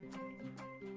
Música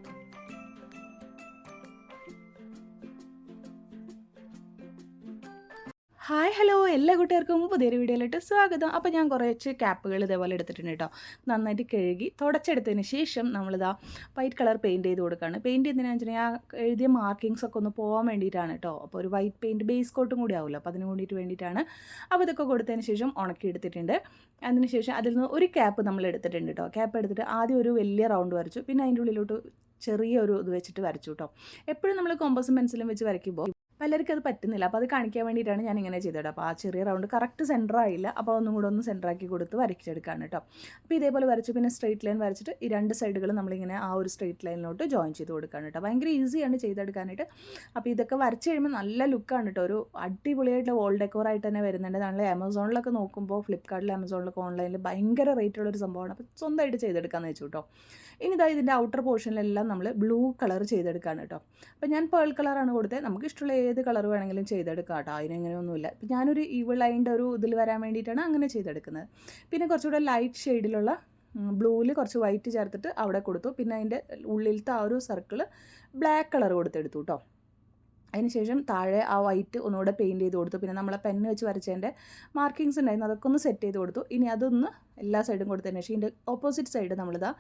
hi hello എല്ലാ കൂട്ടുകാർക്കും പുതിയൊരു വീഡിയോയിലോട്ട് സ്വാഗതം. അപ്പോൾ ഞാൻ കുറച്ച് ക്യാപ്പുകൾ ഇതേപോലെ എടുത്തിട്ടുണ്ട് കേട്ടോ നന്നായിട്ട് കഴുകി തുടച്ചെടുത്തതിന് ശേഷം നമ്മളിതാ വൈറ്റ് കളർ പെയിന്റ് ചെയ്ത് കൊടുക്കുകയാണ് പെയിന്റ് എന്തിനാണെന്ന് വെച്ചിട്ടുണ്ടെങ്കിൽ ആ എഴുതിയ മാർക്കിങ്സ് ഒക്കെ ഒന്ന് പോകാൻ വേണ്ടിയിട്ടാണ് കേട്ടോ അപ്പോൾ ഒരു വൈറ്റ് പെയിന്റ് ബേസ് കോട്ടും കൂടി ആവുമല്ലോ അപ്പോൾ അതിന് വേണ്ടിയിട്ട് വേണ്ടിയിട്ടാണ് അപ്പോൾ ഇതൊക്കെ കൊടുത്തതിന് ശേഷം ഉണക്കി എടുത്തിട്ടുണ്ട്. അതിന് ശേഷം അതിൽ നിന്ന് ഒരു ക്യാപ്പ് നമ്മൾ എടുത്തിട്ടുണ്ട് കേട്ടോ ക്യാപ്പ് എടുത്തിട്ട് ആദ്യം ഒരു വലിയ റൗണ്ട് വരച്ചു. പിന്നെ അതിന്റെ ഉള്ളിലോട്ട് ചെറിയ ഒരു ഇത് വെച്ചിട്ട് വരച്ചു കേട്ടോ എപ്പോഴും നമ്മൾ കോമ്പസും പെൻസിലും വെച്ച് വരയ്ക്കുമ്പോൾ പലർക്കും അത് പറ്റുന്നില്ല. അപ്പോൾ അത് കാണിക്കാൻ വേണ്ടിയിട്ടാണ് ഞാൻ ഇങ്ങനെ ചെയ്തത് അപ്പോൾ ആ ചെറിയ റൗണ്ട് കറക്റ്റ് സെന്റർ ആയില്ല. അപ്പോൾ ഒന്നും കൂടെ ഒന്ന് സെന്റർ ആക്കി കൊടുത്ത് വരച്ചെടുക്കുകയാണ് കേട്ടോ. അപ്പോൾ ഇതേപോലെ വരച്ചു. പിന്നെ സ്ട്രെയിറ്റ് ലൈൻ വരച്ചിട്ട് ഈ രണ്ട് സൈഡുകൾ നമ്മളിങ്ങനെ ആ ഒരു സ്ട്രെയിറ്റ് ലൈനിലോട്ട് ജോയിൻ ചെയ്ത് കൊടുക്കുകയാണ് കേട്ടോ. ഭയങ്കര ഈസിയാണ് ചെയ്തെടുക്കാനായിട്ട്. അപ്പോൾ ഇതൊക്കെ വരച്ച് കഴിയുമ്പോൾ നല്ല ലുക്കാണ് കേട്ടോ. ഒരു അടിപൊളിയായിട്ടുള്ള വോൾ ഡെക്കോറായിട്ട് തന്നെ വരുന്നുണ്ട്. നമ്മൾ ആമസോണിലൊക്കെ നോക്കുമ്പോൾ ഫ്ലിപ്കാർട്ടിൽ ആമസോണിലൊക്കെ ഓൺലൈനിൽ ഭയങ്കര റേറ്റുള്ളൊരു സംഭവമാണ്. അപ്പോൾ സ്വന്തമായിട്ട് ചെയ്തെടുക്കാമെന്ന് വെച്ചു കേട്ടോ. ഇനി ഇതാ ഇതിന്റെ ഔട്ടർ പോർഷനിലെല്ലാം നമ്മൾ ബ്ലൂ കളർ ചെയ്തെടുക്കുകയാണ് കേട്ടോ. അപ്പോൾ ഞാൻ പേൾ കളറാണ് കൊടുത്തത്. നമുക്ക് ഇഷ്ടമുള്ള ഏത് കളർ വേണമെങ്കിലും ചെയ്തെടുക്കാം കേട്ടോ. അതിനങ്ങനെയൊന്നുമില്ല. ഇപ്പം ഞാനൊരു ഈവിൾ ലൈന്റെ ഒരു ഇതിൽ വരാൻ വേണ്ടിയിട്ടാണ് അങ്ങനെ ചെയ്തെടുക്കുന്നത്. പിന്നെ കുറച്ചുകൂടെ ലൈറ്റ് ഷെയ്ഡിലുള്ള ബ്ലൂവിൽ കുറച്ച് വൈറ്റ് ചേർത്തിട്ട് അവിടെ കൊടുത്തു. പിന്നെ അതിന്റെ ഉള്ളിലത്തെ ആ ഒരു സർക്കിൾ ബ്ലാക്ക് കളർ കൊടുത്തെടുത്തു കേട്ടോ. അതിനുശേഷം താഴെ ആ വൈറ്റ് ഒന്നുകൂടെ പെയിന്റ് ചെയ്ത് കൊടുത്തു. പിന്നെ നമ്മളെ പെന്ന് വെച്ച് വരച്ചതിന്റെ മാർക്കിങ്സ് ഉണ്ടായിരുന്നു. അതൊക്കെ ഒന്ന് സെറ്റ് ചെയ്ത് കൊടുത്തു. ഇനി അതൊന്ന് എല്ലാ സൈഡും കൊടുത്തതിന് ശേഷം ഇതിന്റെ ഓപ്പോസിറ്റ് സൈഡ് നമ്മളിതാ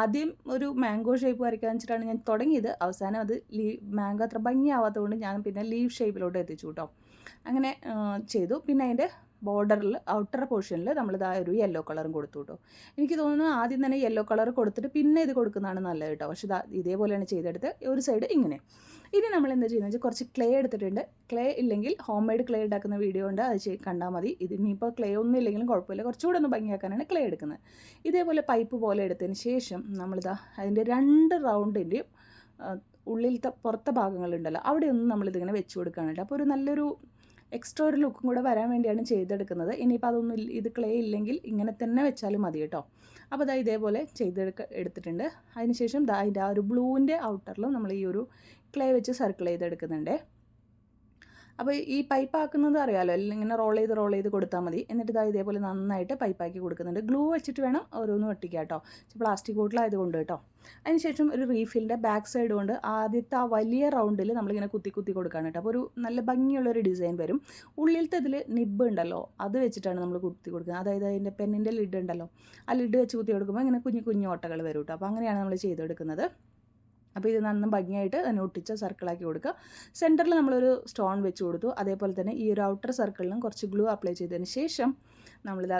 ആദ്യം ഒരു മാംഗോ ഷേപ്പ് വരയ്ക്കാൻ വെച്ചിട്ടാണ് ഞാൻ തുടങ്ങിയത്. അവസാനം അത് ലീ മാംഗോ അത്ര ഭംഗിയാവാത്തതുകൊണ്ട് ഞാൻ പിന്നെ ലീവ് ഷേപ്പിലോട്ട് എത്തിച്ചു കേട്ടോ അങ്ങനെ ചെയ്തു. പിന്നെ അതിന്റെ ബോർഡറിൽ ഔട്ടർ പോർഷനിൽ നമ്മൾ ഇതാ ഒരു യെല്ലോ കളറും കൊടുത്തു കേട്ടോ എനിക്ക് തോന്നുന്നു ആദ്യം തന്നെ യെല്ലോ കളർ കൊടുത്തിട്ട് പിന്നെ ഇത് കൊടുക്കുന്നതാണ് നല്ലത് കേട്ടോ. പക്ഷേ ഇതാ ഇതേപോലെയാണ് ചെയ്തെടുത്ത് ഒരു സൈഡ് ഇങ്ങനെ. ഇനി നമ്മൾ എന്താ ചെയ്യുന്നത് വെച്ചാൽ കുറച്ച് ക്ലേ എടുത്തിട്ടുണ്ട്. ക്ലേ ഇല്ലെങ്കിൽ ഹോം മെയ്ഡ് ക്ലേ ഉണ്ടാക്കുന്ന വീഡിയോ ഉണ്ട്. അത് ചെയ് കണ്ടാൽ മതി. ഇത് ഇനിയിപ്പോൾ ക്ലേ ഒന്നും ഇല്ലെങ്കിലും കുഴപ്പമില്ല. കുറച്ചുകൂടെ ഒന്ന് ഭംഗിയാക്കാനാണ് ക്ലേ എടുക്കുന്നത്. ഇതേപോലെ പൈപ്പ് പോലെ എടുത്തതിന് ശേഷം നമ്മളിതാ അതിന്റെ രണ്ട് റൗണ്ടിന്റെയും ഉള്ളിലത്തെ പുറത്തെ ഭാഗങ്ങളുണ്ടല്ലോ. അവിടെയൊന്നും നമ്മളിതിങ്ങനെ വെച്ച് കൊടുക്കുകയാണ് അപ്പോൾ ഒരു നല്ലൊരു എക്സ്ട്രാ ഒരു ലുക്കും കൂടെ വരാൻ വേണ്ടിയാണ് ചെയ്തെടുക്കുന്നത്. ഇനിയിപ്പോൾ അതൊന്നും ഇത് ക്ലേ ഇല്ലെങ്കിൽ ഇങ്ങനെ തന്നെ വെച്ചാലും മതി കേട്ടോ. അപ്പോൾ ഇതാ ഇതേപോലെ ചെയ്തെടുക്ക എടുത്തിട്ടുണ്ട്. അതിനുശേഷം അതിന്റെ ആ ഒരു ബ്ലൂവിന്റെ ഔട്ടറിലും നമ്മൾ ഈ ഒരു ക്ലേ വെച്ച് സർക്കിൾ ചെയ്തെടുക്കുന്നുണ്ട്. അപ്പോൾ ഈ പൈപ്പ് ആക്കുന്നത് അറിയാമല്ലോ ഇങ്ങനെ റോൾ ചെയ്ത് റോൾ ചെയ്ത് കൊടുത്താൽ മതി. എന്നിട്ട് ഇതാ ഇതേപോലെ നന്നായിട്ട് പൈപ്പാക്കി കൊടുക്കുന്നുണ്ട്. ഗ്ലൂ വെച്ചിട്ട് വേണം ഓരോന്നും ഒട്ടിക്കുക കേട്ടോ പ്ലാസ്റ്റിക് ബോട്ടിലായതുകൊണ്ട് കേട്ടോ അതിനുശേഷം ഒരു റീഫിലിന്റെ ബാക്ക് സൈഡ് കൊണ്ട് ആദ്യത്തെ ആ വലിയ റൗണ്ടിൽ നമ്മളിങ്ങനെ കുത്തി കുത്തി കൊടുക്കുകയാണ് കേട്ടോ അപ്പോൾ ഒരു നല്ല ഭംഗിയുള്ളൊരു ഡിസൈൻ വരും. ഉള്ളിലത്തെ ഇതിൽ നിബ് ഉണ്ടല്ലോ അത് വെച്ചിട്ടാണ് നമ്മൾ കുത്തി കൊടുക്കുന്നത്. അതായത് അതിന്റെ പെന്നിന്റെ ലിഡ് ഉണ്ടല്ലോ ആ ലിഡ് വെച്ച് കുത്തി കൊടുക്കുമ്പോൾ ഇങ്ങനെ കുഞ്ഞു കുഞ്ഞു ഓട്ടകൾ വരും കേട്ടോ അപ്പോൾ അങ്ങനെയാണ് നമ്മൾ ചെയ്തെടുക്കുന്നത്. അപ്പോൾ ഇത് നന്നും ഭംഗിയായിട്ട് അതിനെ ഒട്ടിച്ച് സർക്കിളാക്കി കൊടുക്കുക. സെന്ററിൽ നമ്മളൊരു സ്റ്റോൺ വെച്ച് കൊടുത്തു. അതേപോലെ തന്നെ ഈ ഒരു ഔട്ടർ സർക്കിളിലും കുറച്ച് ഗ്ലൂ അപ്ലൈ ചെയ്തതിന് ശേഷം നമ്മളിത്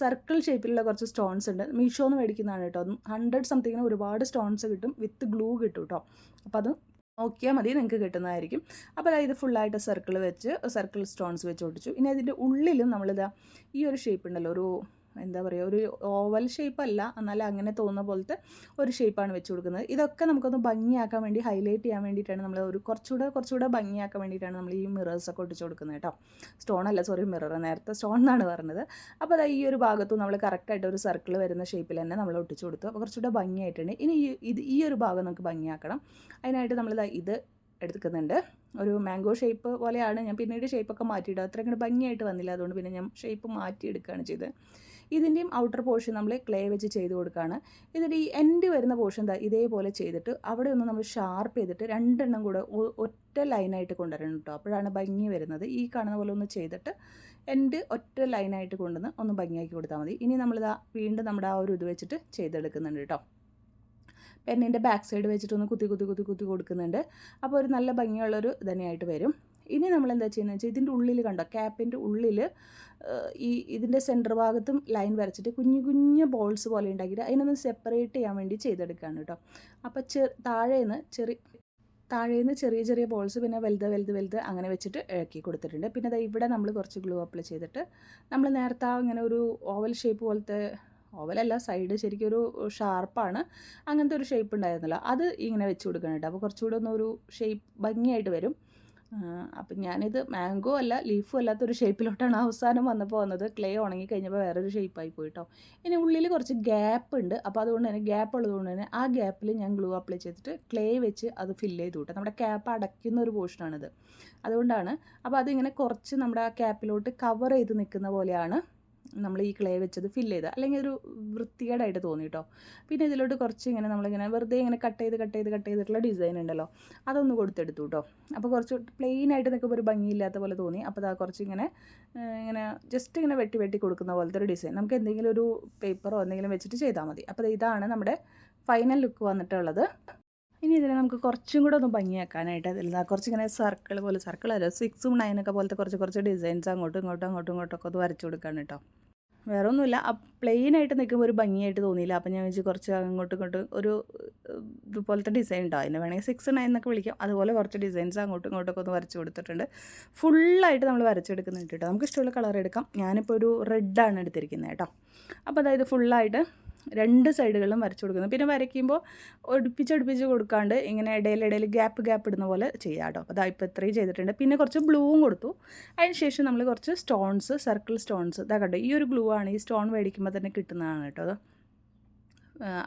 സർക്കിൾ ഷേപ്പിലുള്ള കുറച്ച് സ്റ്റോൺസ് ഉണ്ട്. മീഷോന്ന് മേടിക്കുന്നതാണ് കേട്ടോ. ഹൺഡ്രഡ് സംതിങ്ങിന് ഒരുപാട് സ്റ്റോൺസ് കിട്ടും. വിത്ത് ഗ്ലൂ കിട്ടും കേട്ടോ അപ്പോൾ അത് നോക്കിയാൽ മതി നിങ്ങൾക്ക് കിട്ടുന്നതായിരിക്കും. അപ്പോൾ അതായത് ഫുള്ളായിട്ട് സർക്കിൾ വെച്ച് സർക്കിൾ സ്റ്റോൺസ് വെച്ച് ഒട്ടിച്ചു. ഇനി അതിന്റെ ഉള്ളിലും നമ്മളിതാ ഈ ഒരു ഷേപ്പ് ഉണ്ടല്ലോ ഒരു എന്താ പറയുക ഒരു ഓവൽ ഷേപ്പ് അല്ല എന്നാൽ അങ്ങനെ തോന്നുന്ന പോലത്തെ ഒരു ഷേപ്പാണ് വെച്ച് കൊടുക്കുന്നത്. ഇതൊക്കെ നമുക്കൊന്ന് ഭംഗിയാക്കാൻ വേണ്ടി ഹൈലൈറ്റ് ചെയ്യാൻ വേണ്ടിയിട്ടാണ് നമ്മൾ ഒരു കുറച്ചുകൂടെ കുറച്ചുകൂടെ ഭംഗിയാക്കാൻ വേണ്ടിയിട്ടാണ് നമ്മൾ ഈ മിറേഴ്സൊക്കെ ഒട്ടിച്ച് കൊടുക്കുന്നത് കേട്ടോ. സ്റ്റോൺ അല്ല സോറി മിറർ നേരത്തെ സ്റ്റോൺ എന്നാണ് പറഞ്ഞത്. അപ്പോൾ അത് ഈ ഒരു ഭാഗത്തും നമ്മൾ കറക്റ്റായിട്ട് ഒരു സർക്കിൾ വരുന്ന ഷേപ്പിൽ തന്നെ നമ്മൾ ഒട്ടിച്ച് കൊടുത്തു. അപ്പോൾ കുറച്ചുകൂടെ ഭംഗിയായിട്ടുണ്ട്. ഇനി ഇത് ഈ ഒരു ഭാഗം നമുക്ക് ഭംഗിയാക്കണം. അതിനായിട്ട് നമ്മൾ ഇത് എടുക്കുന്നുണ്ട്. ഒരു മാംഗോ ഷേപ്പ് പോലെയാണ്. ഞാൻ പിന്നീട് ഷേപ്പൊക്കെ മാറ്റിയിടുക അത്ര അങ്ങോട്ട് ഭംഗിയായിട്ട് വന്നില്ല. അതുകൊണ്ട് പിന്നെ ഞാൻ ഷേപ്പ് മാറ്റിയെടുക്കുകയാണ് ചെയ്തത്. ഇതിന്റെയും ഔട്ടർ പോർഷൻ നമ്മൾ ക്ലേ വെച്ച് ചെയ്ത് കൊടുക്കുകയാണ് ഇതിന്റെ ഈ എൻഡ് വരുന്ന പോർഷൻ എന്താ ഇതേപോലെ ചെയ്തിട്ട് അവിടെ ഒന്ന് നമ്മൾ ഷാർപ്പ് ചെയ്തിട്ട് രണ്ടെണ്ണം കൂടെ ഒറ്റ ലൈനായിട്ട് കൊണ്ടുവരണം കേട്ടോ അപ്പോഴാണ് ഭംഗി വരുന്നത്. ഈ കാണുന്ന പോലെ ഒന്ന് ചെയ്തിട്ട് എൻഡ് ഒറ്റ ലൈനായിട്ട് കൊണ്ടുവന്ന് ഒന്ന് ഭംഗിയാക്കി കൊടുത്താൽ മതി. ഇനി നമ്മളിതാ വീണ്ടും നമ്മുടെ ആ ഒരു ഇത് വെച്ചിട്ട് ചെയ്തെടുക്കുന്നുണ്ട് കേട്ടോ പെണ്ണിന്റെ ബാക്ക് സൈഡ് വെച്ചിട്ടൊന്ന് കുത്തി കുത്തി കുത്തി കുത്തി കൊടുക്കുന്നുണ്ട്. അപ്പോൾ ഒരു നല്ല ഭംഗിയുള്ളൊരു ഇതന്നെയായിട്ട് വരും. ഇനി നമ്മൾ എന്താ ചെയ്യുന്നത് വെച്ചാൽ ഇതിന്റെ ഉള്ളിൽ കണ്ടോ ക്യാപ്പിന്റെ ഉള്ളിൽ ഈ ഇതിന്റെ സെന്റർ ഭാഗത്തും ലൈൻ വരച്ചിട്ട് കുഞ്ഞു കുഞ്ഞു ബോൾസ് പോലെ ഉണ്ടാക്കിയിട്ട് അതിനൊന്ന് സെപ്പറേറ്റ് ചെയ്യാൻ വേണ്ടി ചെയ്തെടുക്കുകയാണ് കേട്ടോ. അപ്പോൾ ചെ താഴേന്ന് ചെറിയ താഴേന്ന് ചെറിയ ചെറിയ ബോൾസ് പിന്നെ വലുത് വലുത് വലുത് അങ്ങനെ വെച്ചിട്ട് ഇളക്കി കൊടുത്തിട്ടുണ്ട്. പിന്നെ ദാ ഇവിടെ നമ്മൾ കുറച്ച് ഗ്ലൂ അപ്ലൈ ചെയ്തിട്ട് നമ്മൾ നേരത്തെ ഇങ്ങനെ ഒരു ഓവൽ ഷേപ്പ് പോലത്തെ ഓവലല്ല സൈഡ് ശരിക്കും ഒരു ഷാർപ്പാണ് അങ്ങനത്തെ ഒരു ഷേപ്പ് ഉണ്ടായിരുന്നല്ലോ. അത് ഇങ്ങനെ വെച്ച് കൊടുക്കണം കേട്ടോ. അപ്പോൾ കുറച്ചുകൂടെ ഒരു ഷേപ്പ് ഭംഗിയായിട്ട് വരും. അപ്പം ഞാനിത് മാംഗോ അല്ല ലീഫും അല്ലാത്തൊരു ഷേപ്പിലോട്ടാണ് അവസാനം വന്നപ്പോൾ വന്നത്. ക്ലേ ഉണങ്ങി കഴിഞ്ഞപ്പോൾ വേറൊരു ഷേപ്പായി പോയിട്ടോ. ഇനി ഉള്ളിൽ കുറച്ച് ഗ്യാപ്പ് ഉണ്ട്. അപ്പോൾ അതുകൊണ്ട് തന്നെ ഗ്യാപ്പ് ഉള്ളതുകൊണ്ട് തന്നെ ആ ഗ്യാപ്പിൽ ഞാൻ ഗ്ലൂ അപ്ലൈ ചെയ്തിട്ട് ക്ലേ വെച്ച് അത് ഫില്ല് ചെയ്ത് കൂട്ടാം നമ്മുടെ ക്യാപ്പ് അടയ്ക്കുന്ന ഒരു പോർഷനാണിത് അതുകൊണ്ടാണ്. അപ്പോൾ അതിങ്ങനെ കുറച്ച് നമ്മുടെ ആ ക്യാപ്പിലോട്ട് കവർ ചെയ്ത് നിൽക്കുന്ന പോലെയാണ് നമ്മൾ ഈ ക്ലേ വെച്ചത് ഫില്ല് ചെയ്ത്. അല്ലെങ്കിൽ ഒരു വൃത്തികേടായിട്ട് തോന്നി കേട്ടോ പിന്നെ ഇതിലോട്ട് കുറച്ച് ഇങ്ങനെ നമ്മളിങ്ങനെ വെറുതെ ഇങ്ങനെ കട്ട് ചെയ്ത് കട്ട് ചെയ്ത് കട്ട് ചെയ്തിട്ടുള്ള ഡിസൈൻ ഉണ്ടല്ലോ. അതൊന്ന് കൊടുത്തെടുത്തു കേട്ടോ അപ്പോൾ കുറച്ച് പ്ലെയിൻ ആയിട്ട് നിൽക്കുമ്പോൾ ഒരു ഭംഗിയില്ലാത്ത പോലെ തോന്നി. അപ്പോൾ അതാ കുറച്ച് ഇങ്ങനെ ഇങ്ങനെ ജസ്റ്റ് ഇങ്ങനെ വെട്ടി വെട്ടി കൊടുക്കുന്ന പോലത്തെ ഒരു ഡിസൈൻ നമുക്ക് എന്തെങ്കിലും ഒരു പേപ്പറോ എന്തെങ്കിലും വെച്ചിട്ട് ചെയ്താൽ മതി. അപ്പോൾ ഇതാണ് നമ്മുടെ ഫൈനൽ ലുക്ക് വന്നിട്ടുള്ളത്. ഇനി ഇതിനെ നമുക്ക് കുറച്ചും കൂടെ ഒന്ന് ഭംഗിയാക്കാനായിട്ട് അതിൽ കുറച്ച് കുറച്ചിങ്ങനെ സർക്കിൾ പോലെ സർക്കിൾ അല്ല സിക്സും നയനൊക്കെ പോലത്തെ കുറച്ച് കുറച്ച് ഡിസൈൻസ് അങ്ങോട്ടും ഇങ്ങോട്ടും അങ്ങോട്ടും ഇങ്ങോട്ടൊക്കെ ഒന്ന് വരച്ചു കൊടുക്കാണ് കേട്ടോ വേറെ ഒന്നുമില്ല. പ്ലെയിൻ ആയിട്ട് നിൽക്കുമ്പോൾ ഒരു ഭംഗിയായിട്ട് തോന്നിയില്ല. അപ്പം ഞാൻ വെച്ച് കുറച്ച് അങ്ങോട്ടും ഇങ്ങോട്ടും ഒരു ഇതുപോലത്തെ ഡിസൈൻ ഉണ്ടാവും അതിനെ വേണമെങ്കിൽ സിക്സ് നയൻ എന്നൊക്കെ വിളിക്കാം. അതുപോലെ കുറച്ച് ഡിസൈൻസ് അങ്ങോട്ടും ഇങ്ങോട്ടൊക്കെ ഒന്ന് വരച്ച് കൊടുത്തിട്ടുണ്ട്. ഫുള്ളായിട്ട് നമ്മൾ വരച്ചെടുക്കുന്നുണ്ട് കേട്ടോ നമുക്ക് ഇഷ്ടമുള്ള കളർ എടുക്കാം. ഞാനിപ്പോൾ ഒരു റെഡാണ് എടുത്തിരിക്കുന്നത് കേട്ടോ അപ്പോൾ അതായത് ഫുള്ളായിട്ട് രണ്ട് സൈഡുകളിലും വരച്ചു കൊടുക്കുന്നത് പിന്നെ വരയ്ക്കുമ്പോൾ ഒടിപ്പിച്ചൊടിപ്പിച്ച് കൊടുക്കാണ്ട് ഇങ്ങനെ ഇടയിൽ ഗ്യാപ്പ് ഗ്യാപ്പ് ഇടുന്ന പോലെ ചെയ്യാം കേട്ടോ. അപ്പോൾ അതാ ഇപ്പോൾ ഇത്രയും ചെയ്തിട്ടുണ്ട്. പിന്നെ കുറച്ച് ബ്ലൂവും കൊടുത്തു. അതിന് ശേഷം നമ്മൾ കുറച്ച് സ്റ്റോൺസ് സർക്കിൾ സ്റ്റോൺസ്. ഇതാ കണ്ടോ ഈ ഒരു ഗ്ലൂ ആണ് ഈ സ്റ്റോൺ മേടിക്കുമ്പോൾ തന്നെ കിട്ടുന്നതാണ് കേട്ടോ.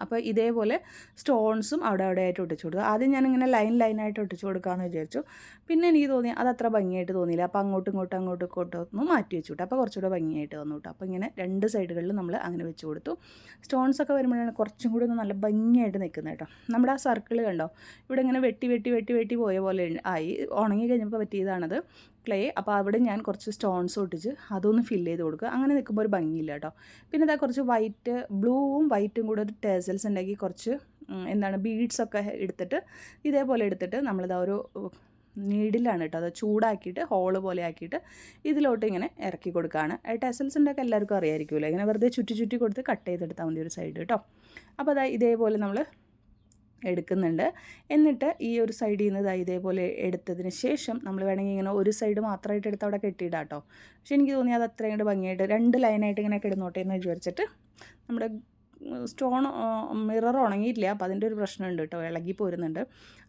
അപ്പോൾ ഇതേപോലെ സ്റ്റോൺസും അവിടെ അവിടെ ആയിട്ട് ഒട്ടിച്ചു കൊടുത്തു. ആദ്യം ഞാനിങ്ങനെ ലൈൻ ലൈനായിട്ട് ഒട്ടിച്ചു കൊടുക്കാമെന്ന് വിചാരിച്ചു. പിന്നെ എനിക്ക് തോന്നി അത് അത്ര ഭംഗിയായിട്ട് തോന്നിയില്ല. അപ്പോൾ അങ്ങോട്ടും ഇങ്ങോട്ടും അങ്ങോട്ടും ഇങ്ങോട്ടും ഒന്ന് മാറ്റി വെച്ചു കേട്ടോ അപ്പോൾ കുറച്ചുകൂടെ ഭംഗിയായിട്ട് വന്നു കേട്ടോ അപ്പോൾ ഇങ്ങനെ രണ്ട് സൈഡുകളിലും നമ്മൾ അങ്ങനെ വെച്ച് കൊടുത്തു. സ്റ്റോൺസൊക്കെ വരുമ്പോഴാണ് കുറച്ചും കൂടി ഒന്ന് നല്ല ഭംഗിയായിട്ട് നിൽക്കുന്നത് കേട്ടോ. നമ്മുടെ ആ സർക്കിൾ കണ്ടോ? ഇവിടെ ഇങ്ങനെ വെട്ടി വെട്ടി വെട്ടി വെട്ടി പോയ പോലെ. ആയി. ഉണങ്ങി കഴിഞ്ഞപ്പോൾ പറ്റിയതാണത്. ക്ലേ അപ്പോൾ അവിടെ ഞാൻ കുറച്ച് സ്റ്റോൺസ് ഒട്ടിച്ച് അതൊന്ന് ഫില്ല് ചെയ്ത് കൊടുക്കുക. അങ്ങനെ നിൽക്കുമ്പോൾ ഒരു ഭംഗിയില്ല കേട്ടോ. പിന്നെ ഇതാ കുറച്ച് വൈറ്റ് ബ്ലൂവും വൈറ്റും കൂടെ ഒരു ടേസൽസ് ഉണ്ടാക്കി കുറച്ച് എന്താണ് ബീഡ്സൊക്കെ എടുത്തിട്ട് ഇതേപോലെ എടുത്തിട്ട് നമ്മളിതാ ഒരു നീഡിലാണ് കേട്ടോ. അത് ചൂടാക്കിയിട്ട് ഹോൾ പോലെ ആക്കിയിട്ട് ഇതിലോട്ട് ഇങ്ങനെ ഇറക്കി കൊടുക്കുകയാണ്. ടെസൽസിന്റെ ഒക്കെ എല്ലാവർക്കും അറിയായിരിക്കുമല്ലോ. ഇങ്ങനെ വെറുതെ ചുറ്റി ചുറ്റി കൊടുത്ത് കട്ട് ചെയ്തെടുത്താൽ മതി ഒരു സൈഡ് കേട്ടോ അപ്പോൾ അതാ ഇതേപോലെ നമ്മൾ എടുക്കുന്നുണ്ട്. എന്നിട്ട് ഈ ഒരു സൈഡിൽ നിന്ന് ഇതാ ഇതേപോലെ എടുത്തതിന് ശേഷം നമ്മൾ വേണമെങ്കിൽ ഇങ്ങനെ ഒരു സൈഡ് മാത്രമായിട്ട് എടുത്ത് അവിടെ കെട്ടിയിടാം കേട്ടോ പക്ഷെ എനിക്ക് തോന്നി അത് അത്രയും കൂടെ ഭംഗിയായിട്ട് രണ്ട് ലൈനായിട്ട് ഇങ്ങനെ കിടന്നോട്ടെ എന്ന് വിചാരിച്ചിട്ട് നമ്മുടെ സ്റ്റോൺ മിറർ ഉണങ്ങിയിട്ടില്ല? അപ്പോൾ അതിന്റെ ഒരു പ്രശ്നമുണ്ട് കേട്ടോ. ഇളകി പോരുന്നുണ്ട്.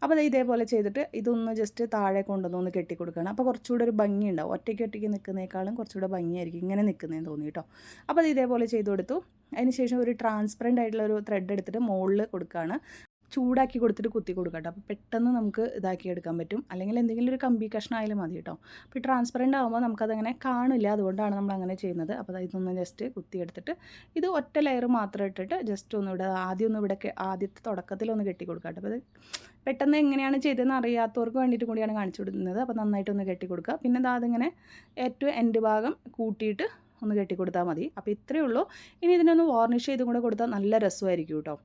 അപ്പോൾ അത് ഇതേപോലെ ചെയ്തിട്ട് ഇതൊന്ന് ജസ്റ്റ് താഴെ കൊണ്ടുവന്ന് ഒന്ന് കെട്ടി കൊടുക്കണം അപ്പോൾ കുറച്ചുകൂടെ ഒരു ഭംഗി ഉണ്ടാവും. ഒറ്റയ്ക്ക് ഒറ്റയ്ക്ക് നിൽക്കുന്നേക്കാളും കുറച്ചുകൂടെ ഭംഗിയായിരിക്കും ഇങ്ങനെ നിൽക്കുന്നതെന്ന് തോന്നി കേട്ടോ. അപ്പോൾ അത് ഇതേപോലെ ചെയ്ത് കൊടുത്തു. അതിനുശേഷം ഒരു ട്രാൻസ്പെറന്റ് ആയിട്ടുള്ള ഒരു ത്രെഡ് എടുത്തിട്ട് മുകളിൽ കൊടുക്കുകയാണ്. ചൂടാക്കി കൊടുത്തിട്ട് കുത്തി കൊടുക്കാം കേട്ടോ. അപ്പോൾ പെട്ടെന്ന് നമുക്ക് ഇതാക്കി എടുക്കാൻ പറ്റും. അല്ലെങ്കിൽ എന്തെങ്കിലും ഒരു കമ്പി കഷ്ണം ആയാലും മതി കേട്ടോ. അപ്പോൾ ട്രാൻസ്പെറന്റ് ആകുമ്പോൾ നമുക്കതങ്ങനെ കാണില്ല. അതുകൊണ്ടാണ് നമ്മൾ അങ്ങനെ ചെയ്യുന്നത്. അപ്പോൾ ഇതൊന്ന് ജസ്റ്റ് കുത്തി എടുത്തിട്ട് ഇത് ഒറ്റ ലെയർ മാത്രം ഇട്ടിട്ട് ജസ്റ്റ് ഒന്ന് ഇവിടെ ആദ്യം ഒന്ന് ഇവിടെ ആദ്യത്തെ തുടക്കത്തിൽ ഒന്ന് കെട്ടി കൊടുക്കാം അപ്പോൾ പെട്ടെന്ന് എങ്ങനെയാണ് ചെയ്തതെന്ന് അറിയാത്തവർക്ക് വേണ്ടിയിട്ട് കൂടിയാണ് കാണിച്ചു കൊടുക്കുന്നത്. അപ്പോൾ നന്നായിട്ടൊന്ന് കെട്ടി കൊടുക്കുക. പിന്നെ ദാ അതിങ്ങനെ ഏറ്റവും എൻഡ് ഭാഗം കൂട്ടിയിട്ട് ഒന്ന് കെട്ടി കൊടുത്താൽ മതി. അപ്പോൾ ഇത്രയേ ഉള്ളൂ. ഇനി ഇതിനൊന്ന് വാർണിഷ് ചെയ്തും കൂടെ കൊടുത്താൽ നല്ല രസമായിരിക്കും കേട്ടോ.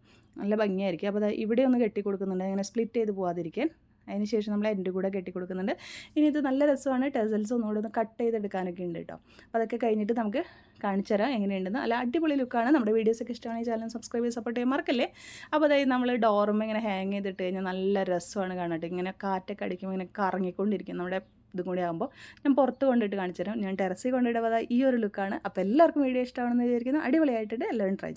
നല്ല ഭംഗിയായിരിക്കും. അപ്പോൾ ഇവിടെ ഒന്ന് കെട്ടി കൊടുക്കുന്നുണ്ട് ഇങ്ങനെ സ്പ്ലിറ്റ് ചെയ്ത് പോകാതിരിക്കാൻ അതിന് ശേഷം നമ്മൾ എന്റെ കൂടെ കെട്ടി കൊടുക്കുന്നുണ്ട് ഇനി ഇത് നല്ല രസമാണ്. ടെസൽസ് ഒന്നുകൂടെ ഒന്ന് കട്ട് ചെയ്തെടുക്കാനൊക്കെ ഉണ്ട് കേട്ടോ. അപ്പോൾ അതൊക്കെ കഴിഞ്ഞിട്ട് നമുക്ക് കാണിച്ചു തരാം എങ്ങനെയുണ്ടെന്ന്. അല്ല അടിപൊളി ലുക്കാണ് നമ്മുടെ വീഡിയോസ് വീഡിയോസൊക്കെ ഇഷ്ടമാണെങ്കിൽ ചാനൽ സബ്സ്ക്രൈബ് ചെയ്ത് സപ്പോർട്ട് ചെയ്യാൻ മറക്കല്ലേ? അപ്പോൾ അതായത് നമ്മൾ ഡോറും ഇങ്ങനെ ഹാങ് ചെയ്തിട്ട് കഴിഞ്ഞാൽ നല്ല രസമാണ് കാണട്ടെ ഇങ്ങനെ കാറ്റൊക്കെ അടിക്കുമ്പോൾ ഇങ്ങനെ കറങ്ങിക്കൊണ്ടിരിക്കും. നമ്മുടെ ഇതും കൂടി ആകുമ്പോൾ ഞാൻ പുറത്ത് കൊണ്ടിട്ട് കാണിച്ചു തരാം ഞാൻ ടെറസിൽ കൊണ്ടിടുമ്പോൾ ഈ ഒരു ലുക്കാണ് അപ്പോൾ എല്ലാവർക്കും വീഡിയോ ഇഷ്ടമാണെന്ന് വിചാരിക്കുന്നു. അടിപൊളിയായിട്ട് എല്ലാവരും ട്രൈ